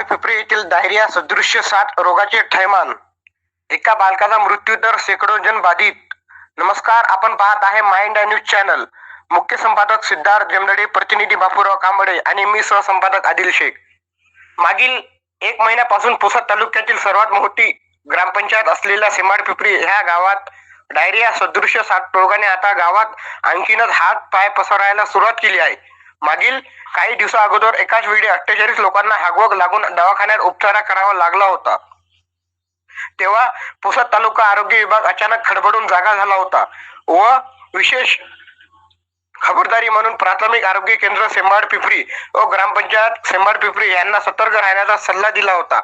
येथील डायरिया सदृश्य सात रोगाचे ठैमान. एका बालकाचा मृत्यू तर शेकडो जण बाधित. नमस्कार आपण पाहत आहे माइंड न्यूज चॅनल. मुख्य संपादक सिद्धार्थ जमदडे प्रतिनिधी बापूराव कांबळे आणि मी सहसंपादक आदिल शेख. मागील एक महिन्यापासून पुसद तालुक्यातील सर्वात मोठी ग्रामपंचायत असलेल्या सिमाड पिपरी ह्या गावात डायरिया सदृश्य सात रोगाने आता गावात आणखीनच हात पाय पसरायला सुरुवात केली आहे. मागील काही दिवसा अगोदर एकाच वेळी अठ्ठेचाळीस लोकांना हागवग लागून दवाखान्यात उपचार करावा लागला होता. तेव्हा पुसद तालुका आरोग्य विभाग अचानक खडबडून जागा झाला होता व विशेष खबरदारी म्हणून प्राथमिक आरोग्य केंद्र सेंबाड पिपरी व ग्रामपंचायत सेंबाड पिपरी यांना सतर्क राहण्याचा सल्ला दिला होता.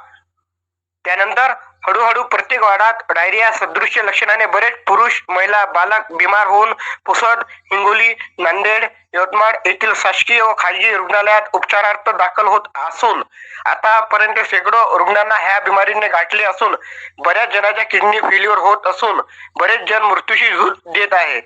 त्यानंतर हळूहळू प्रत्येक वाडात डायरिया सदृश्य लक्षणाने बरेच पुरुष महिला बालक बिमार होऊन पुसद हिंगोली नांदेड यवतमाळ येथील शासकीय व खाजगी रुग्णालयात उपचारार्थ दाखल होत असून आतापर्यंत शेकडो रुग्णांना ह्या बिमारीने गाठले असून बऱ्याच जणांच्या किडनी फेल्युअर होत असून बरेच जण मृत्यूशी झूज देत आहेत.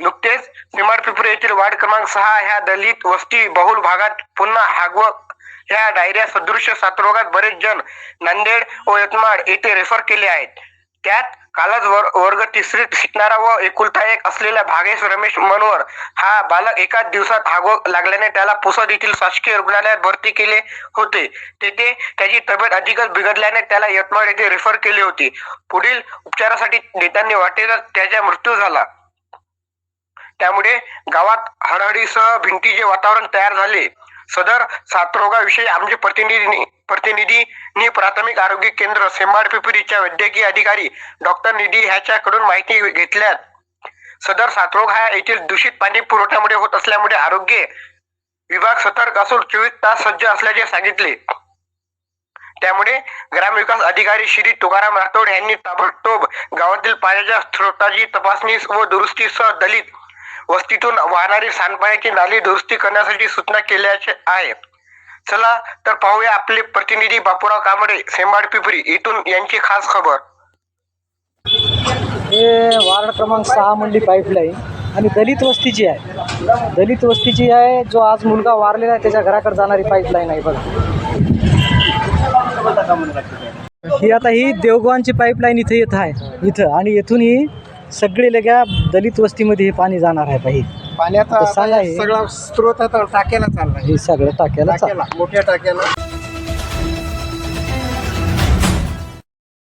नुकतेच निमाड पिंपरी येथील वार्ड क्रमांक सहा ह्या दलित वस्ती बहुल भागात पुन्हा हागवक ह्या डायरिया सदृश साथरोगात बरेच जण नांदेड व यवतमाळ येथे रेफर केले आहेत. त्यात कालच वर्ग तिसरीत शिकणारा व एकुलता एक असलेला भागेश रमेश मनोहर हा बालक एकाच दिवसात हागो लागल्याने त्याला पुसद येथील शासकीय रुग्णालयात भरती केले होते. तेथे त्याची तब्येत अधिकच बिघडल्याने त्याला यवतमाळ येथे रेफर केली होती. पुढील उपचारासाठी नेत्यांनी वाटेतच त्याचा मृत्यू झाला. त्यामुळे गावात हळहळीसह भिंतीचे वातावरण तयार झाले. सदर साथरोगाविषयी आमचे प्रतिनिधी प्रतिनिधींनी प्राथमिक आरोग्य केंद्र सेंबाड पिपरीच्या वैद्यकीय अधिकारी डॉक्टर निधी ह्याच्याकडून माहिती घेतल्यात. सदर साथरोग हा येथील दूषित पाणी पुरवठ्यामुळे होत असल्यामुळे आरोग्य विभाग सतर्क असून चोवीस तास सज्ज असल्याचे सांगितले. त्यामुळे ग्रामविकास अधिकारी श्री तुकाराम राठोड यांनी ताबडतोब गावातील पाण्याच्या स्रोताची तपासणी व दुरुस्तीसह दलित वस्तीतून वाहणारी सांडपाण्याची नाली दुरुस्ती करण्यासाठी सूचना केल्याचे आहे. चला तर पाहूया आपले प्रतिनिधी बापूराव कांबळे सेंबाड पिपरी इथून यांची खास खबर. हे वार्ड क्रमांक सहा मधली पाईपलाईन आणि दलित वस्तीची आहे दलित वस्तीची आहे जो आज मुलगा वारलेला आहे त्याच्या घराकडे जाणारी पाईपलाईन आहे बघा. ही आता ही देवगवानची पाईपलाईन इथे येत आहे इथं आणि येथून ही सगळे लग्या दलित वस्तीमध्ये हे पाणी जाणार आहे पाहिजे पाण्याचा सांगा हे. सगळा स्रोत आता टाक्याला चाललाय. हे सगळं टाक्याला टाक्याला मोठ्या टाक्याला.